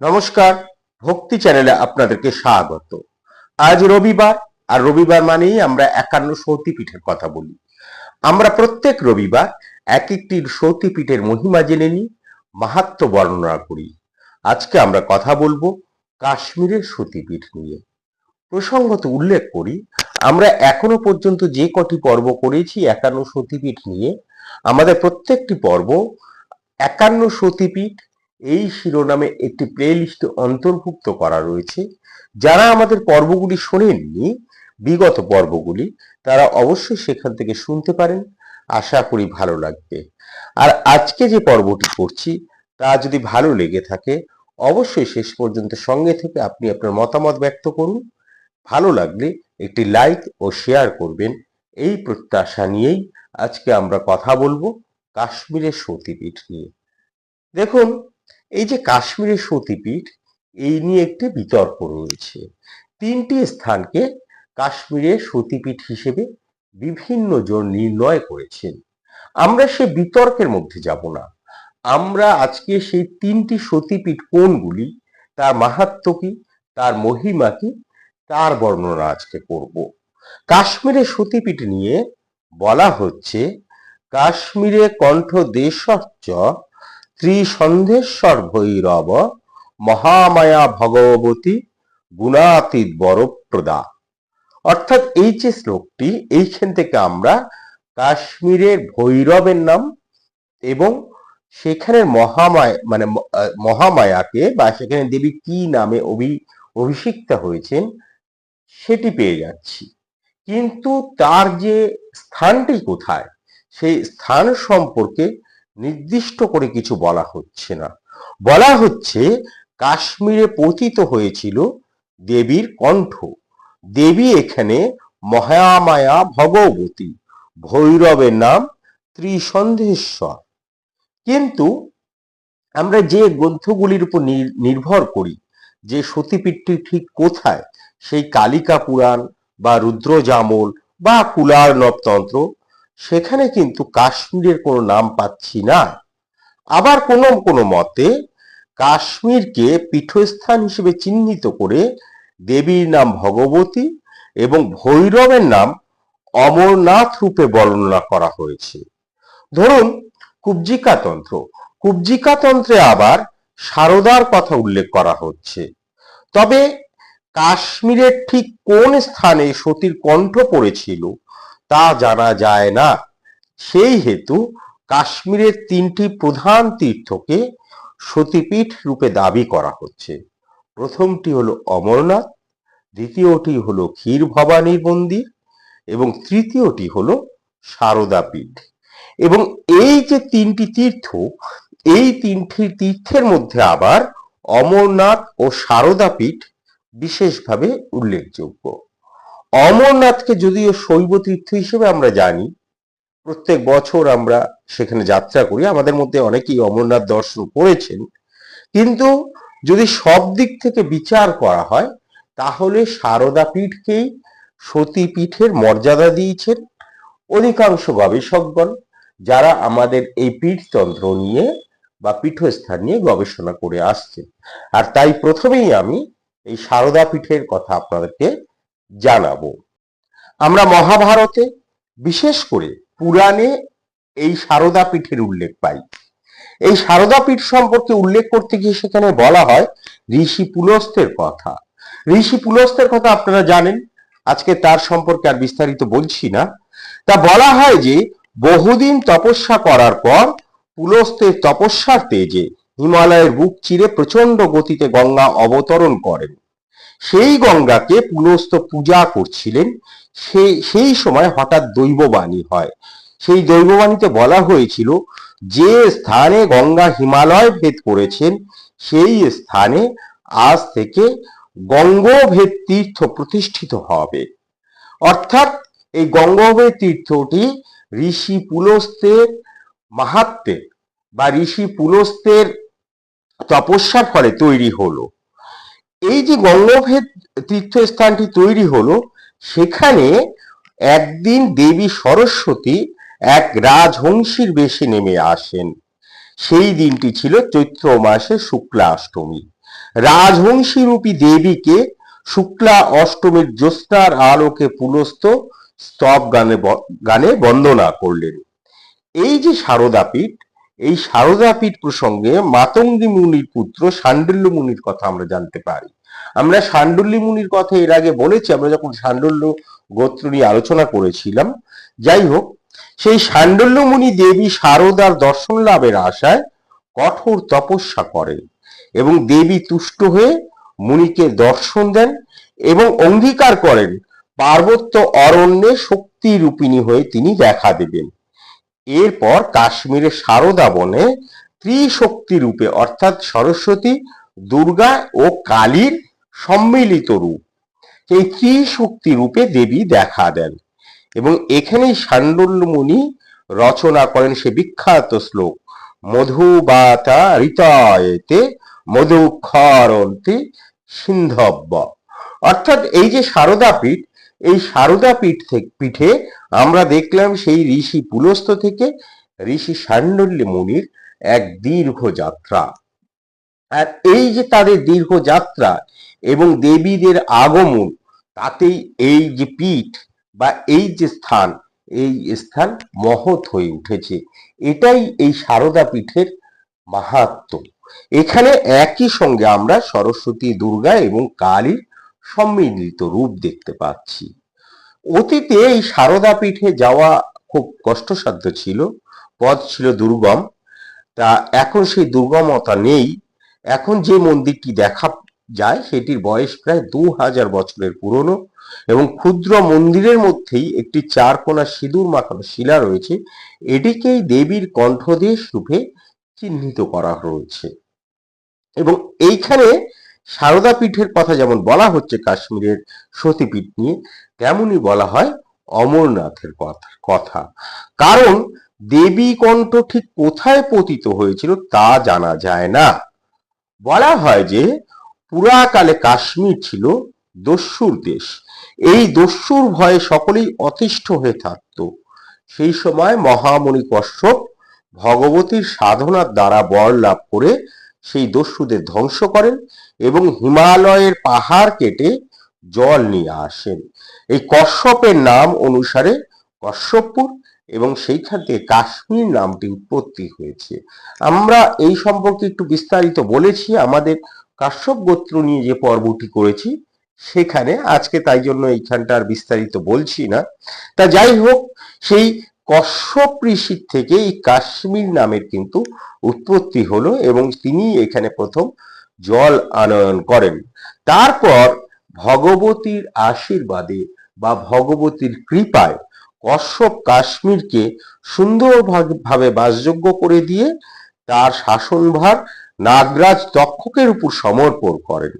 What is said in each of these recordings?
নমস্কার, ভক্তি চ্যানেলে আপনাদেরকে স্বাগত। আজ রবিবার, আর রবিবার মানেই আমরা একান্ন সতীপীঠের কথা বলি। আমরা প্রত্যেক রবিবার এক একটি সতীপীঠের মহিমা জেনে নিই, মাহাত্ম বর্ণনা করি। আজকে আমরা কথা বলব কাশ্মীরের সতীপীঠ নিয়ে। প্রসঙ্গত উল্লেখ করি, আমরা এখনও পর্যন্ত যে কটি পর্ব করেছি একান্ন সতীপীঠ নিয়ে, আমাদের প্রত্যেকটি পর্ব একান্ন সতীপীঠ এই শিরোনামে একটি প্লে লিস্টে অন্তর্ভুক্ত করা রয়েছে। যারা আমাদের পর্বগুলি শোনেননি, বিগত পর্বগুলি, তারা অবশ্যই সেখান থেকে শুনতে পারেন। আশা করি ভালো লাগবে। আর আজকে যে পর্বটি করছি তা যদি ভালো লেগে থাকে, অবশ্যই শেষ পর্যন্ত সঙ্গে থেকে আপনি আপনার মতামত ব্যক্ত করুন। ভালো লাগলে একটি লাইক ও শেয়ার করবেন। এই প্রত্যাশা নিয়েই আজকে আমরা কথা বলব কাশ্মীরের সতীপীঠ নিয়ে। দেখুন এই যে কাশ্মীরের সতীপীঠ, এই নিয়ে একটি বিতর্ক রয়েছে। তিনটি স্থানকে কাশ্মীরের সতীপীঠ হিসেবে বিভিন্ন জন নির্ণয় করেছেন। আমরা সে বিতর্কের মধ্যে যাব না। আমরা আজকে সেই তিনটি সতীপীঠ কোনগুলি, তার মাহাত্ম কি, তার মহিমা কি, তার বর্ণনা আজকে করব। কাশ্মীরের সতীপীঠ নিয়ে বলা হচ্ছে কাশ্মীরে কণ্ঠ দেশশ্চ ত্রিসন্ধেশ্বর ভৈরব মহামায়া ভগবতী গুণাতীত বরপ্রদা। অর্থাৎ এই যে শ্লোকটি, এইখান থেকে আমরা কাশ্মীরের ভৈরবের নাম এবং সেখানের মহামায়া মানে মহামায়াকে বা সেখানে দেবী কি নামে অভি, অভিষিক্তা হয়েছেন সেটি পেয়ে যাচ্ছি। কিন্তু তার যে স্থানটি কোথায়, সেই স্থান সম্পর্কে নির্দিষ্ট করে কিছু বলা হচ্ছে না। বলা হচ্ছে, কাশ্মীরে পতিত হয়েছিল দেবীর কণ্ঠ। দেবী এখানে মহামায়া ভগবতী। ভৈরবের নাম ত্রিসন্ধেশ্বর কিন্তু আমরা যে গ্রন্থগুলির উপর নির- নির্ভর করি, যে সতীপীঠটি ঠিক কোথায়, সেই কালিকা পুরাণ বা রুদ্রজামল বা কুলার নবতন্ত্র সেখানে কিন্তু কাশ্মীরের কোনো নাম পাচ্ছি না। আবার কোনো কোনো মতে কাশ্মীরকে পীঠস্থান হিসেবে চিহ্নিত করে দেবীর নাম ভগবতী এবং ভৈরবের নাম অমরনাথ রূপে বর্ণনা করা হয়েছে। ধরুন, কুব্জিকা তন্ত্র। কুব্জিকা তন্ত্রে আবার সারদার কথা উল্লেখ করা হচ্ছে। তবে কাশ্মীরের ঠিক কোন স্থানে সতীর কণ্ঠ পড়েছিল তা জানা যায় না। সেই হেতু কাশ্মীরের তিনটি প্রধান তীর্থকে সতীপীঠ রূপে দাবি করা হচ্ছে। প্রথমটি হলো অমরনাথ, দ্বিতীয়টি হলো ক্ষীর ভবানীর মন্দির এবং তৃতীয়টি হলো সারদা পীঠ। এবং এই যে তিনটি তীর্থ, এই তিনটি তীর্থের মধ্যে আবার অমরনাথ ও সারদা পীঠ বিশেষভাবে উল্লেখযোগ্য। অমরনাথকে যদিও শৈব তীর্থ হিসেবে আমরা জানি, প্রত্যেক বছর আমরা সেখানে যাত্রা করি, আমাদের মধ্যে অনেকেই অমরনাথ দর্শন করেছেন। কিন্তু যদি সব দিক থেকে বিচার করা হয়, তাহলে সারদা পীঠকেই সতী পীঠের মর্যাদা দিয়েছেন অধিকাংশ গবেষকগণ, যারা আমাদের এই পীঠতন্ত্র নিয়ে বা পীঠস্থান নিয়ে গবেষণা করে আসছেন। আর তাই প্রথমেই আমি এই সারদা পীঠের কথা আপনাদেরকে জানাব। আমরা মহাভারতে বিশেষ করে পুরাণে এই সারদা পীঠের উল্লেখ পাই। এই সারদা পীঠ সম্পর্কে উল্লেখ করতে গিয়ে সেখানে বলা হয় ঋষি পুলস্তের কথা। ঋষি পুলস্তের কথা আপনারা জানেন, আজকে তার সম্পর্কে আর বিস্তারিত বলছি না। তা বলা হয় যে, বহুদিন তপস্যা করার পর পুলস্তের তপস্যার তেজে হিমালয়ের বুক চিরে প্রচণ্ড গতিতে গঙ্গা অবতরণ করেন। সেই গঙ্গাকে পুলস্ত পূজা করছিলেন সেই সেই সময় হঠাৎ দৈববাণী হয়। সেই দৈববাণীতে বলা হয়েছিল, যে স্থানে গঙ্গা হিমালয় ভেদ করেছেন, সেই স্থানে আজ থেকে গঙ্গভেদ তীর্থ প্রতিষ্ঠিত হবে। অর্থাৎ এই গঙ্গভেদ তীর্থটি ঋষি পুলস্তের মাহাত্মে বা ঋষি পুলস্তের তপস্যার ফলে তৈরি হলো। এই যে গঙ্গোভেদ তীর্থস্থানটি তৈরি হলো, সেখানে একদিন দেবী সরস্বতী এক রাজহংসীর বেশে নেমে আসেন। সেই দিনটি ছিল চৈত্র মাসে শুক্লা অষ্টমী। রাজহংসী রূপী দেবীকে শুক্লা অষ্টমীর জ্যোৎস্নার আলোকে পুলস্ত স্তব গানে গানে বন্দনা করলেন। এই যে সারদাপীঠ এই সারদাপীঠ প্রসঙ্গে মাতঙ্গী মুনির পুত্র সান্ডল্য মুনির কথা আমরা জানতে পারি। আমরা সান্ডল্যী মুনির কথা এর আগে বলেছি, আমরা যখন সান্ডল্য গোত্র নিয়ে আলোচনা করেছিলাম, যাই হোক, সেই সান্ডল্য মুনি দেবী সারদার দর্শন লাভের আশায় কঠোর তপস্যা করেন এবং দেবী তুষ্ট হয়ে মুনিকে দর্শন দেন এবং অঙ্গীকার করেন, পার্বত্য অরণ্যে শক্তি রূপিণী হয়ে তিনি দেখা দেবেন। এরপর কাশ্মীরের সারদা বনে ত্রিশক্তি রূপে, অর্থাৎ সরস্বতী, দুর্গা ও কালীর সম্মিলিত রূপ। এই ত্রিশক্তি রূপে দেবী দেখা দেন এবং এখানেই সান্ডল্য মুনি রচনা করেন সে বিখ্যাত শ্লোক মধুবাতা ঋতায়েতে মধুক্ষরন্তি সিন্ধব্য। অর্থাৎ এই যে সারদা পীঠ, এই সারদা পীঠ থেকে, পিঠে আমরা দেখলাম সেই ঋষি পুলস্ত থেকে ঋষি সান্ডল্য মুনির এক দীর্ঘ যাত্রা। আর এই যে তাদের দীর্ঘ যাত্রা এবং দেবীদের আগমন, তাতেই এই যে পীঠ বা এই যে স্থান, এই স্থান মহৎ হয়ে উঠেছে। এটাই এই সারদা পীঠের মাহাত্ম। এখানে একই সঙ্গে আমরা সরস্বতী দুর্গা এবং কালীর সম্মিলিত রূপ দেখতে পাচ্ছি। অতীতে এই সারদা পীঠে যাওয়া খুব কষ্টসাধ্য ছিল, পথ ছিল দুর্গম। তা এখন সেই দুর্গমতা নেই। এখন যে মন্দিরটি দেখা যায়, সেটির বয়স প্রায় দু হাজার বছরের পুরনো এবং ক্ষুদ্র মন্দিরের মধ্যেই একটি চারকোনা সিঁদুর মাখানো শিলা রয়েছে। এটিকেই দেবীর কণ্ঠদেশ রূপে চিহ্নিত করা হয়েছে। এবং এইখানে সারদা পীঠের কথা যেমন বলা হচ্ছে কাশ্মীরের সতীপীঠ নিয়ে, তেমনি বলা হয় অমরনাথের কথা কারণ দেবী কণ্ঠ ঠিক কোথায় পতিত হয়েছিল তা জানা যায় না। বলা হয় যে পুরাকালে কাশ্মীর ছিল দস্যুর দেশ। এই দস্যুর ভয়ে সকলেই অতিষ্ঠ হয়ে থাকত। সেই সময় মহামণি কশ্যপ ভগবতীর সাধনার দ্বারা বর লাভ করে সেই দস্যুদের ধ্বংস করেন এবং হিমালয়ের পাহাড় কেটে জল নিয়ে আসেন। এই কশ্যপের নাম অনুসারে কশ্যপপুর এবং সেইখান থেকে কাশ্মীর নামটি উৎপত্তি হয়েছে। আমরা এই সম্পর্কে একটু বিস্তারিত বলেছি, আমাদের কাশ্যপ গোত্র নিয়ে যে পর্বটি করেছি, সেখানে আজকে তাই জন্য এইখানটা আর বিস্তারিত বলছি না। তা যাই হোক, সেই কশ্যপ ঋষির থেকে এই কাশ্মীর নামের কিন্তু উৎপত্তি হলো এবং তিনি এখানে প্রথম জল আনয়ন করেন। তারপর ভগবতীর আশীর্বাদে বা ভগবতীর কৃপায় কশ্যপ কাশ্মীরকে সুন্দরভাবে বাসযোগ্য করে দিয়ে তার শাসনভার নাগরাজ দক্ষকের উপর সমর্পণ করেন।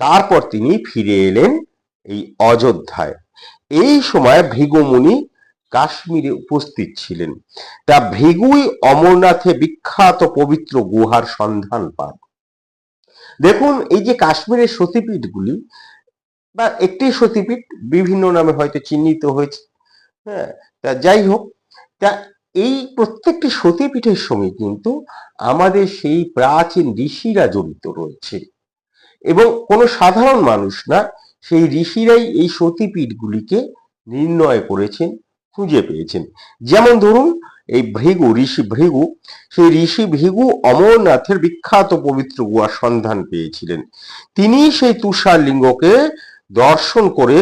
তারপর তিনি ফিরে এলেন এই অযোধ্যায়। এই সময় ভৃগুমুনি কাশ্মীরে উপস্থিত ছিলেন। তা ভৃগুই অমরনাথে বিখ্যাত পবিত্র গুহার সন্ধান পান। দেখুন, এই যে কাশ্মীরের সতীপীঠগুলি, বা একটি সতীপীঠ বিভিন্ন নামে হয়তো চিহ্নিত হয়েছে হ্যাঁ তা যাই হোক, তা এই প্রত্যেকটি সতীপীঠের সঙ্গে কিন্তু আমাদের সেই প্রাচীন ঋষিরা জড়িত রয়েছে। এবং কোনো সাধারণ মানুষ না, সেই ঋষিরাই এই সতীপীঠগুলিকে নির্ণয় করেছেন খুঁজে পেয়েছেন। যেমন ধরুন, এই ভৃগু, ঋষি ভৃগু, সেই ঋষি ভৃগু অমরনাথের বিখ্যাত পবিত্র গুয়ার সন্ধান পেয়েছিলেন। তিনি সেই তুষার লিঙ্গকে দর্শন করে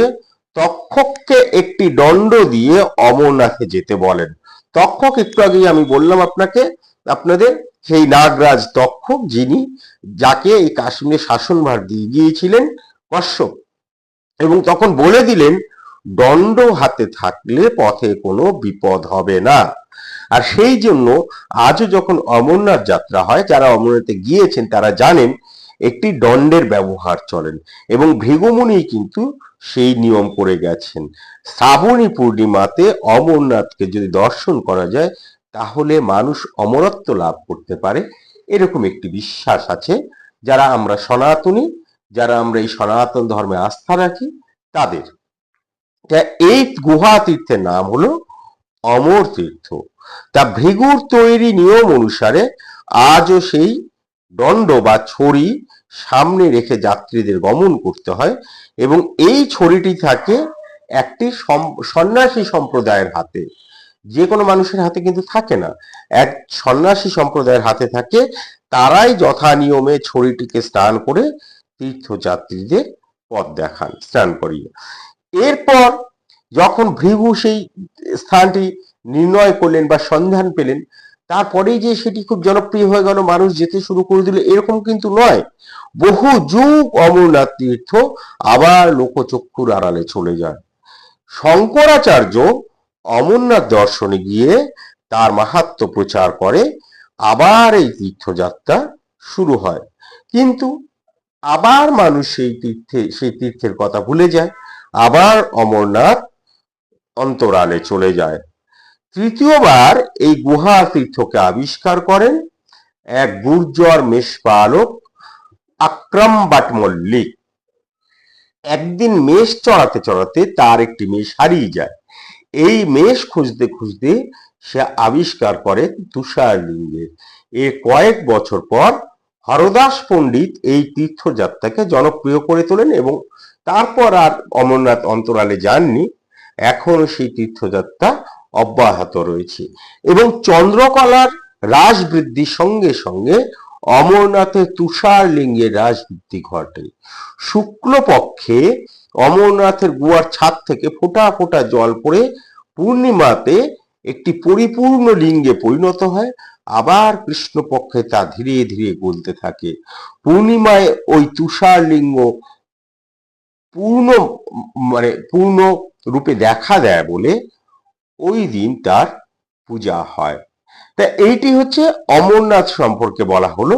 তক্ষককে একটি দণ্ড দিয়ে অমরনাথে যেতে বলেন। তক্ষক, একটু আগেই আমি বললাম আপনাকে, আপনাদের সেই নাগরাজ তক্ষক, যিনি যাকে এই কাশ্মীরে শাসনভার দিয়ে গিয়েছিলেন কশ্যপ, এবং তখন বলে দিলেন দণ্ড হাতে থাকলে পথে কোনো বিপদ হবে না। আর সেই জন্য আজও যখন অমরনাথ যাত্রা হয়, যারা অমরনাথে গিয়েছেন, তারা জানেন একটি দণ্ডের ব্যবহার চলেন এবং ভৃগুমুনি কিন্তু সেই নিয়ম করে গেছেন। শ্রাবণী পূর্ণিমাতে অমরনাথকে যদি দর্শন করা যায়, তাহলে মানুষ অমরত্ব লাভ করতে পারে। এরকম একটি বিশ্বাস আছে। যারা আমরা সনাতনী, যারা আমরা এই সনাতন ধর্মে আস্থা রাখি, তাদের তা এই গুহা তীর্থের নাম হলো অমর তীর্থ। তা ভৃগুর তৈরি নিয়ম অনুসারে আজও সেই দণ্ড বা ছড়ি সামনে রেখে যাত্রীদের গমন করতে হয় এবং এই ছড়িটি থাকে একটি সন্ন্যাসী সম্প্রদায়ের হাতে। যে কোনো মানুষের হাতে কিন্তু থাকে না। এক সন্ন্যাসী সম্প্রদায়ের হাতে থাকে, তারাই যথা নিয়মে ছড়িটিকে স্নান করে তীর্থযাত্রীদের পথ দেখান, স্নান করিয়ে। এরপর যখন ভৃগু সেই স্থানটি নির্ণয় করলেন বা সন্ধান পেলেন তারপরেই যে সেটি খুব জনপ্রিয় হয়ে গেল, মানুষ যেতে শুরু করে দিল, এরকম কিন্তু নয়। বহু যুগ অমরনাথ তীর্থ আবার লোকচক্ষুর আড়ালে চলে যায় শঙ্করাচার্য অমরনাথ দর্শনে গিয়ে তার মাহাত্ম্য প্রচার করে, আবার এই তীর্থযাত্রা শুরু হয়। কিন্তু আবার মানুষ সেই তীর্থে, সেই তীর্থের কথা ভুলে যায়। আবার অমরনাথ অন্তরালে চলে যায়। তৃতীয়বার এই গুহা তীর্থকে আবিষ্কার করেন এক গুর্জর মেষপালক আক্রম বাট মল্লিক। একদিন মেষ চড়াতে চড়াতে তার একটি মেষ হারিয়ে যায়। এই মেষ খুঁজতে খুঁজতে সে আবিষ্কার করে তুষার লিঙ্গের এর কয়েক বছর পর হরদাস পণ্ডিত এই তীর্থযাত্রাকে জনপ্রিয় করে তোলেন এবং তারপর আর অমরনাথ অন্তরালে যাননি এখনও সেই তীর্থযাত্রা অব্যাহত রয়েছে এবং চন্দ্রকলার হ্রাস বৃদ্ধির সঙ্গে সঙ্গে অমরনাথের তুষার লিঙ্গের হ্রাস বৃদ্ধি ঘটে। শুক্লপক্ষে অমরনাথের গুয়ার ছাদ থেকে ফোঁটা ফোঁটা জল পড়ে পূর্ণিমাতে একটি পরিপূর্ণ লিঙ্গে পরিণত হয় আবার কৃষ্ণপক্ষে তা ধীরে ধীরে গলতে থাকে। পূর্ণিমায় ওই তুষার লিঙ্গ পূর্ণ মানে পূর্ণ রূপে দেখা দেয় বলে ওই দিন তার পূজা হয়। তা এইটি হচ্ছে অমরনাথ সম্পর্কে বলা হলো।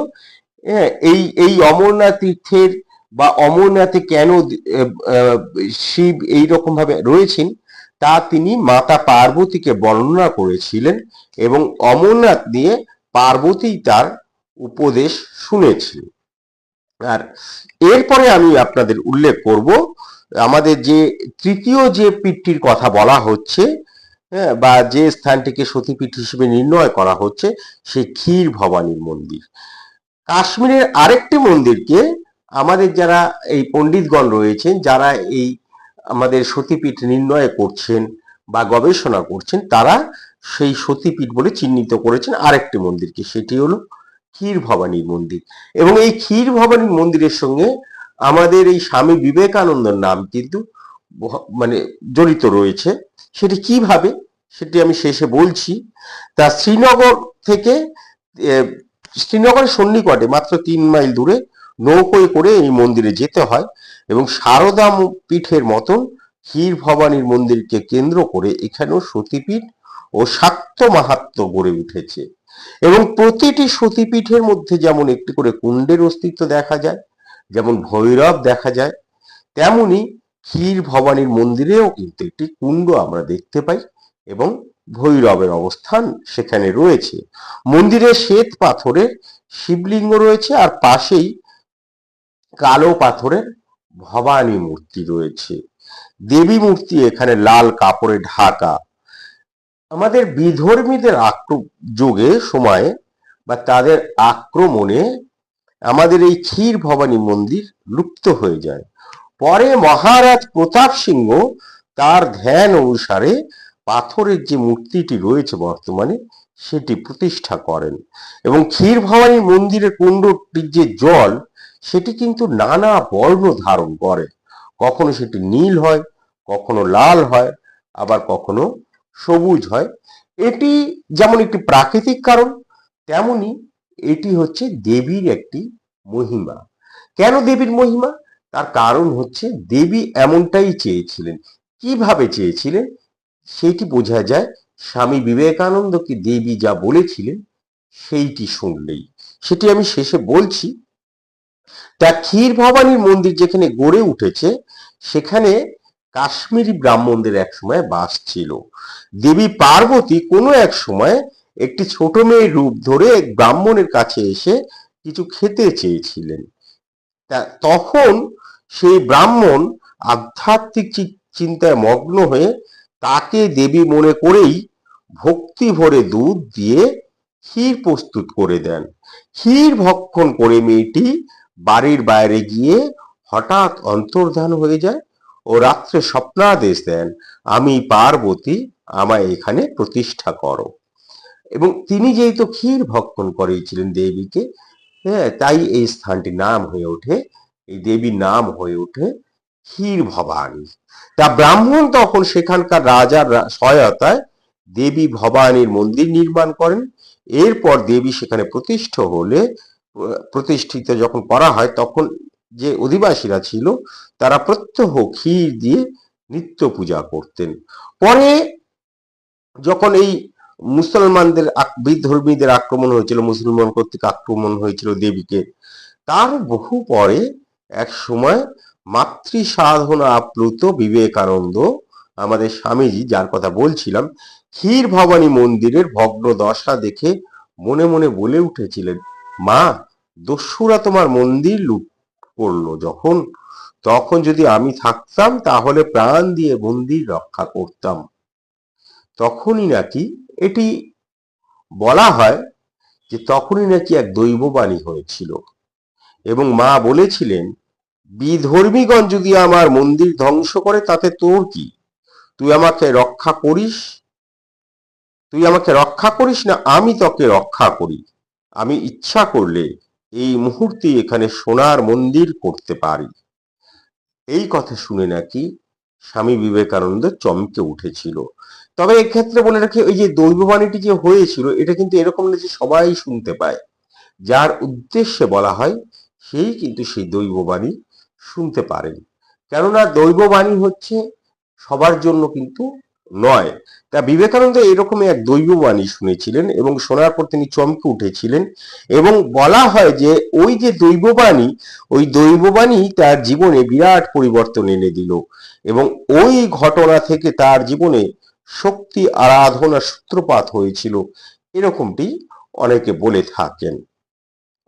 হ্যাঁ, এই এই অমরনাথ তীর্থের বা অমরনাথে কেন শিব এই রকম ভাবে রয়েছেন তা তিনি মাতা পার্বতীকে বর্ণনা করেছিলেন এবং অমরনাথ নিয়ে পার্বতী তার উপদেশ শুনেছিলেন। আর এরপরে আমি আপনাদের উল্লেখ করব, আমাদের যে তৃতীয় যে পীঠটির কথা বলা হচ্ছে হ্যাঁ বা যে স্থানটিকে সতীপীঠ হিসেবে নির্ণয় করা হচ্ছে, সেই ক্ষীর ভবানীর মন্দির। কাশ্মীরের আরেকটি মন্দিরকে আমাদের যারা এই পণ্ডিতগণ রয়েছেন, যারা এই আমাদের সতীপীঠ নির্ণয় করছেন বা গবেষণা করছেন, তারা সেই সতীপীঠ বলে চিহ্নিত করেছেন আরেকটি মন্দিরকে, সেটি হলো ক্ষীর ভবানীর মন্দির। এবং এই ক্ষীর ভবানীর মন্দিরের সঙ্গে আমাদের এই স্বামী বিবেকানন্দের নাম কিন্তু মানে জড়িত রয়েছে। সেটি কীভাবে? সেটি আমি শেষে বলছি। তা শ্রীনগর থেকে শ্রীনগরের সন্নিকটে মাত্র তিন মাইল দূরে নৌকোয় করে এই মন্দিরে যেতে হয়। এবং সারদা পীঠের মতন ক্ষীর ভবানীর মন্দিরকে কেন্দ্র করে এখানেও সতীপীঠ ও শাক্ত মাহাত্ম গড়ে উঠেছে। এবং প্রতিটি সতীপীঠের মধ্যে যেমন একটি করে কুণ্ডের অস্তিত্ব দেখা যায়, যেমন ভৈরব দেখা যায়, তেমনি ক্ষীর ভবানীর মন্দিরেও কিন্তু একটি কুণ্ড আমরা দেখতে পাই এবং ভৈরবের অবস্থান সেখানে রয়েছে। মন্দিরে শ্বেত পাথরের শিবলিঙ্গ রয়েছে আর পাশেই কালো পাথরের ভবানী মূর্তি রয়েছে। দেবী মূর্তি এখানে লাল কাপড়ে ঢাকা। আমাদের বিধর্মীদের আক্র- যুগে, সময়ে বা তাদের আক্রমণে আমাদের এই ক্ষীর ভবানী মন্দির লুপ্ত হয়ে যায়। পরে মহারাজ প্রতাপ সিংহ তার ধ্যান অনুসারে পাথরের যে মূর্তিটি রয়েছে বর্তমানে, সেটি প্রতিষ্ঠা করেন। এবং ক্ষীর ভবানী মন্দিরের কুণ্ডটির যে জল সেটি কিন্তু নানা বর্ণ ধারণ করে। কখনো সেটি নীল হয়, কখনো লাল হয়, আবার কখনো সবুজ হয়। এটি যেমন একটি প্রাকৃতিক কারণ, তেমনি এটি হচ্ছে দেবীর একটি মহিমা। কেন দেবীর মহিমা? তার কারণ হচ্ছে দেবী এমনটাই চেয়েছিলেন। কীভাবে চেয়েছিলেন? সেটি বোঝা যায় স্বামী বিবেকানন্দকে দেবী যা বলেছিলেন, সেইটি শুনলেই। সেটি আমি শেষে বলছি তা ক্ষীর ভবানীর মন্দির যেখানে গড়ে উঠেছে, সেখানে কাশ্মীরি ব্রাহ্মণদের এক সময় বাস ছিল। দেবী পার্বতী কোনো এক সময় একটি ছোট মেয়ের রূপ ধরে এক ব্রাহ্মণের কাছে এসে কিছু খেতে চেয়েছিলেন। তখন সেই ব্রাহ্মণ আধ্যাত্মিক চিন্তায় মগ্ন হয়ে তাকে দেবী মনে করেই ভক্তি ভরে দুধ দিয়ে ক্ষীর প্রস্তুত করে দেন। ক্ষীর ভক্ষণ করে মেয়েটি বাড়ির বাইরে গিয়ে হঠাৎ অন্তর্ধান হয়ে যায় ও রাত্রে স্বপ্নাদেশ দেন, আমি পার্বতী, আমায় এখানে প্রতিষ্ঠা করো। এবং তিনি যেহেতু ক্ষীর ভক্ষণ করিয়েছিলেন দেবীকে হ্যাঁ তাই এই স্থানটির নাম হয়ে ওঠে, এই দেবীর নাম হয়ে ওঠে ক্ষীর ভবানী। তা ব্রাহ্মণ তখন সেখানকার রাজার সহায়তায় দেবী ভবানীর মন্দির নির্মাণ করেন। এরপর দেবী সেখানে প্রতিষ্ঠা হলে প্রতিষ্ঠিত যখন করা হয়, তখন যে অধিবাসীরা ছিল, তারা প্রত্যহ ক্ষীর দিয়ে নিত্য পূজা করতেন। পরে যখন এই মুসলমানদের বিধর্মীদের আক্রমণ হয়েছিল, মুসলমান কর্তৃক আক্রমণ হয়েছিল দেবীকে, তার বহু পরে এক সময় মাতৃ সাধনা আপ্লুত বিবেকানন্দ, আমাদের স্বামীজি, যার কথা বলছিলাম ক্ষীর ভবানী মন্দিরের ভগ্ন দশা দেখে মনে মনে বলে উঠেছিলেন মা, দস্যুরা তোমার মন্দির লুট করল যখন। তখন যদি আমি থাকতাম, তাহলে প্রাণ দিয়ে মন্দির রক্ষা করতাম। তখনই নাকি এটি বলা হয় যে তখনই নাকি এক দৈববাণী হয়েছিল। এবং মা বলেছিলেন, বিধর্মীগণ যদি আমার মন্দির ধ্বংস করে, তাতে তোর কি? তুই আমাকে রক্ষা করিস? তুই আমাকে রক্ষা করিস না, আমি তোকে রক্ষা করি। আমি ইচ্ছা করলে এই মুহূর্তে এখানে সোনার মন্দির করতে পারি। এই কথা শুনে নাকি স্বামী বিবেকানন্দ চমকে উঠেছিল। তবে এক্ষেত্রে বলে রাখি ওই যে দৈববাণীটি যে হয়েছিল, এটা কিন্তু এরকম না যে সবাই শুনতে পায়। যার উদ্দেশ্যে বলা হয়, সেই কিন্তু সেই দৈববাণী শুনতে পারেন। কেননা দৈববাণী হচ্ছে সবার জন্য কিন্তু নয়। তা বিবেকানন্দ এরকমই এক দৈববাণী শুনেছিলেন এবং শোনার পর তিনি চমকে উঠেছিলেন এবং বলা হয় যে ওই যে দৈববাণী, ওই দৈববাণী তার জীবনে বিরাট পরিবর্তন এনে দিল এবং ওই ঘটনা থেকে তার জীবনে শক্তি আরাধনার সূত্রপাত হয়েছিল। এরকমটি অনেকে বলে থাকেন।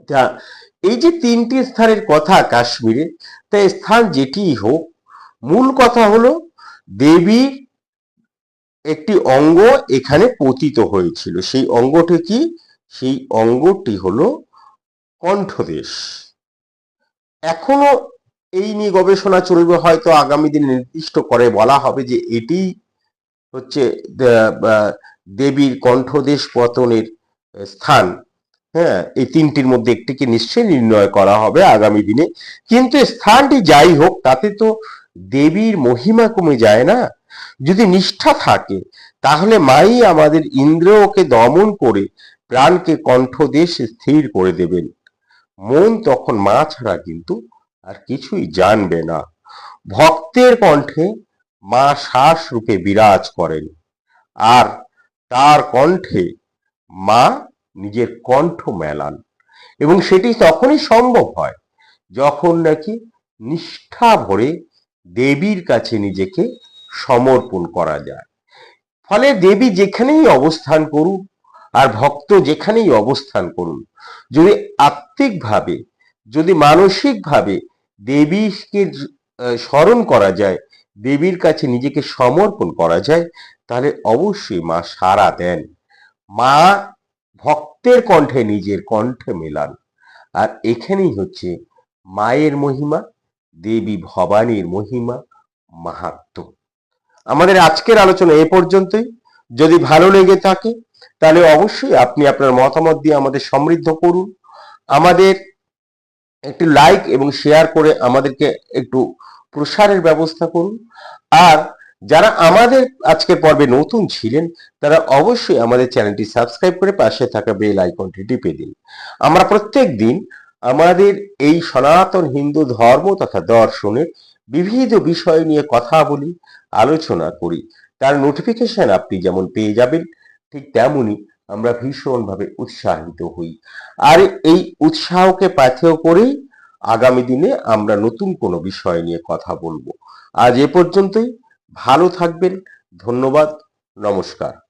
তা এই যে তিনটি স্থানের কথা কাশ্মীরে, তা স্থান যেটিই হোক, মূল কথা হলো দেবীর একটি অঙ্গ এখানে পতিত হয়েছিল। সেই অঙ্গটি কি? সেই অঙ্গটি হলো কণ্ঠদেশ। এখনও এই নিয়ে গবেষণা চলবে, হয়তো আগামী দিনে নির্দিষ্ট করে বলা হবে যে এটি হচ্ছে দেবীর কণ্ঠদেশ পতনের স্থান। হ্যাঁ এই তিনটির মধ্যে একটিকে নিশ্চয়ই নির্ণয় করা হবে আগামী দিনে। কিন্তু স্থানটি যাই হোক, তাতে তো দেবীর মহিমা কমে যায় না। যদি নিষ্ঠা থাকে, তাহলে মাই আমাদের ইন্দ্রিয়কে দমন করে প্রাণকে কণ্ঠদেশ স্থির করে দেবেন। মন তখন মা ছাড়া কিন্তু আর কিছুই জানবে না। ভক্তের কণ্ঠে মা শ্বাস রূপে বিরাজ করেন। আর তার কণ্ঠে মা নিজের কণ্ঠ মেলান। এবং সেটি তখনই সম্ভব হয়, যখন নাকি নিষ্ঠা ভরে দেবীর কাছে নিজেকে সমর্পণ করা যায়। ফলে দেবী যেখানেই অবস্থান করুন আর ভক্ত যেখানেই অবস্থান করুন যদি আত্মিকভাবে, যদি মানসিকভাবে দেবীকে স্মরণ করা যায়, দেবীর কাছে নিজেকে সমর্পণ করা যায়, তাহলে অবশ্যই মা সাড়া দেন। মা ভক্তের কণ্ঠে নিজের কণ্ঠে মেলান। আর এখানেই হচ্ছে মায়ের মহিমা, দেবী ভবানীর মহিমা, মাহাত্ম। আমাদের আজকের আলোচনা এ পর্যন্তই। যদি ভালো লেগে থাকে, তাহলে অবশ্যই আপনি আপনার মতামত দিয়ে আমাদের সমৃদ্ধ করুন। আমাদের একটু লাইক এবং শেয়ার করে আমাদেরকে একটু প্রসারের ব্যবস্থা করুন। আর যারা আমাদের আজকের পর্বে নতুন ছিলেন, তারা অবশ্যই আমাদের চ্যানেলটি সাবস্ক্রাইব করে পাশে থাকা বেল আইকনটি টিপে দিন। আমরা প্রত্যেক দিন আমাদের এই সনাতন হিন্দু ধর্ম তথা দর্শনের বিবিধ বিষয় নিয়ে কথা বলি, আলোচনা করি। তার নোটিফিকেশন আপনি যেমন পেয়ে যাবেন, ঠিক তেমনি আমরা ভীষণভাবে উৎসাহিত হই। আর এই উৎসাহকে পাথেয় করেই আগামী দিনে আমরা নতুন কোনো বিষয় নিয়ে কথা বলব। আজ এ পর্যন্তই, ভালো থাকবেন, ধন্যবাদ, নমস্কার।